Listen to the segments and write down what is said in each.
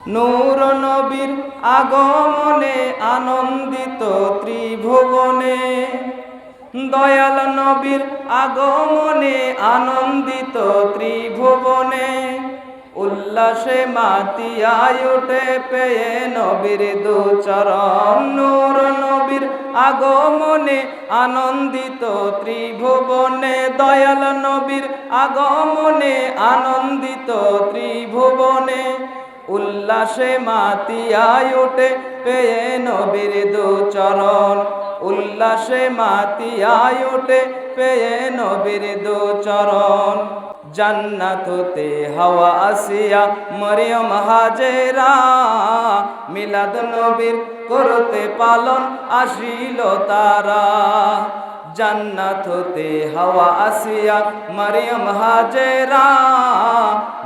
নূর নবীর আগমনে আনন্দিত ত্রিভুবনে। দয়াল নবীর আগমনে আনন্দিত ত্রিভুবনে। উল্লাসে মাতিয়ায় ওঠে পেয়ে নবীর দুচরণ নূর নবীর আগমনে আনন্দিত ত্রিভুবনে। দয়াল নবীর আগমনে আনন্দিত ত্রিভুবনে। উল্লাসে মাতিয়ায় ওঠে পেয়ে নবীর দুচরণ উল্লাসে মাতিয়ায় ওঠে পেয়ে নবীর দুচরণ জান্নাত হতে হাওয়া আসিয়া মরিয়ম হাজেরা মিলাদ নবীর করতে পালন আসিল তারা। জান্নাত হতে হাওয়া আসিয়া মরিয়ম হাজেরা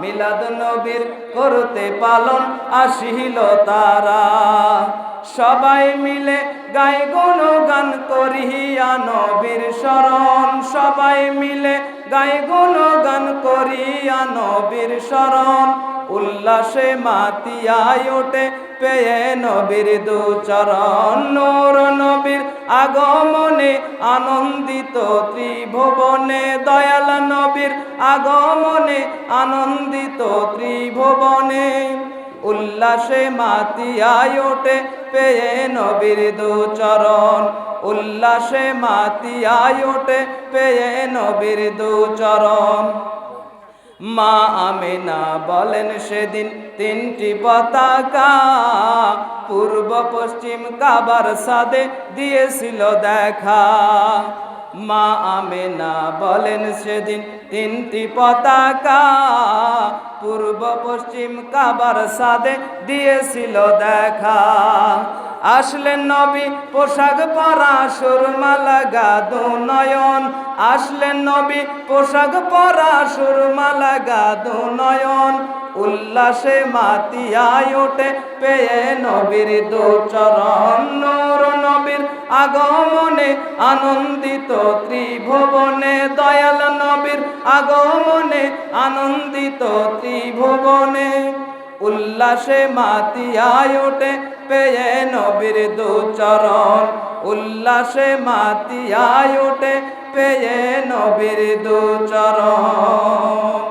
মিলাদ নবীর করতে পালন আসিল তারা। সবাই মিলে গাই গুণ গান করিয়া নবীর শরণ। সবাই মিলে গাই গুণ গান করিয়া নবীর শরণ। উল্লাসে মাতিয়ায় ওঠে পেয়ে নবীর দুচরণ, নূর নবীর আগমনে আনন্দিত ত্রিভুবনে, দয়াল নবীর আগমনে আনন্দিত ত্রিভুবনে। উল্লাসে মাতিয়ায় ওঠে পেয়ে নবীর দু চরণ উল্লাসে মাতিয়ায় ওঠে পেয়ে নবীর দুচরণ। মা আমেনা বলেন সেদিন তিনটি পতাকা। পূর্ব পশ্চিম কাবার সাদে দিয়েছিল দেখা। মা আমেনা বলেন সেদিন তিনটি পতাকা পূর্ব পশ্চিম কাবার সাদে দিয়েছিল দেখা। আসলেন নবী, পোশাক পরা সুরমা লাগা দু নয়ন। আসলেন নবী, পোশাক পরা সুরমা লাগা দু নয়ন। উল্লাসে মাতিয়ায় ওঠে, পেয়ে নবীর দু চরণ নবীর আগমনে আনন্দিত ত্রিভুবনে, দয়াল নবীর আগমনে আনন্দিত ত্রিভুবনে। উল্লাসে মাতিয়ায় ওঠে, পেয়ে নবীর দু চরণ উল্লাসে মাতিয়ায় ওঠে, পেয়ে নবীর দু চরণ